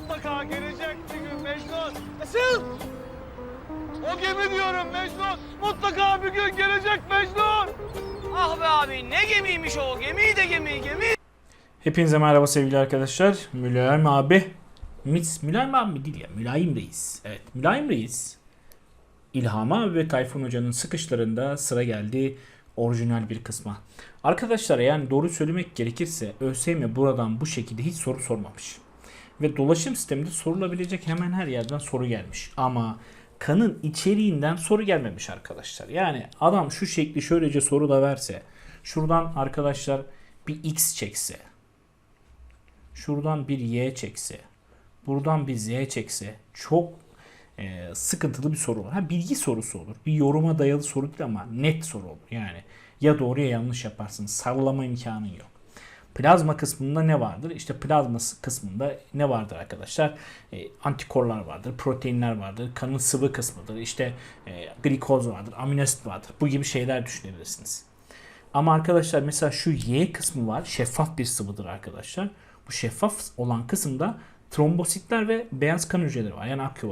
mutlaka gelecek bir gün Mecnun. Nasıl? O gemi diyorum Mecnun. Mutlaka bir gün gelecek Mecnun. Ah be abi ne gemiymiş o gemi de gemi gemi. Hepinize merhaba sevgili arkadaşlar. Mülayim abi. Mis, Mülayim abi değil ya. Mülayim Reis. Evet Mülayim Reis. İlham abi ve Tayfun Hoca'nın sıkışlarında sıra geldi orijinal bir kısma. Arkadaşlar yani doğru söylemek gerekirse ÖSYM buradan bu şekilde hiç soru sormamış. Ve dolaşım sisteminde sorulabilecek hemen her yerden soru gelmiş. Ama kanın içeriğinden soru gelmemiş arkadaşlar. Yani adam şu şekli şöylece soru da verse. Şuradan arkadaşlar bir x çekse. Şuradan bir y çekse. Buradan bir z çekse. Çok e, sıkıntılı bir soru olur. Ha bilgi sorusu olur. Bir yoruma dayalı soru değil ama net soru olur. Yani ya doğru ya yanlış yaparsın. Sallama imkanın yok. Plazma kısmında ne vardır? İşte plazma kısmında ne vardır arkadaşlar? E, antikorlar vardır, proteinler vardır, kanın sıvı kısmıdır, işte e, glikoz vardır, aminoasit vardır. Bu gibi şeyler düşünebilirsiniz. Ama arkadaşlar mesela şu Y kısmı var. Şeffaf bir sıvıdır arkadaşlar. Bu şeffaf olan kısımda trombositler ve beyaz kan hücreleri var. Yani ak.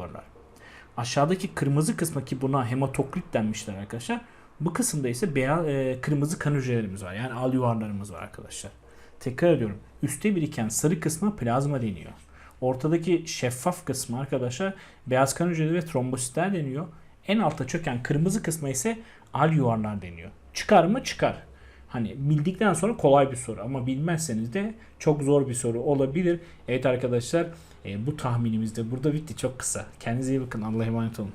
Aşağıdaki kırmızı kısmı ki buna hematokrit denmişler arkadaşlar. Bu kısımda ise beyaz, e, kırmızı kan hücrelerimiz var. Yani al yuvarlarımız var arkadaşlar. Tekrar ediyorum. Üste biriken sarı kısma plazma deniyor. Ortadaki şeffaf kısmı arkadaşlar beyaz kan hücreleri ve trombositler deniyor. En alta çöken kırmızı kısma ise al yuvarlar deniyor. Çıkar mı? Çıkar. Hani bildikten sonra kolay bir soru ama bilmezseniz de çok zor bir soru olabilir. Evet arkadaşlar e, bu tahminimiz de burada bitti çok kısa. Kendinize iyi bakın. Allah'a emanet olun.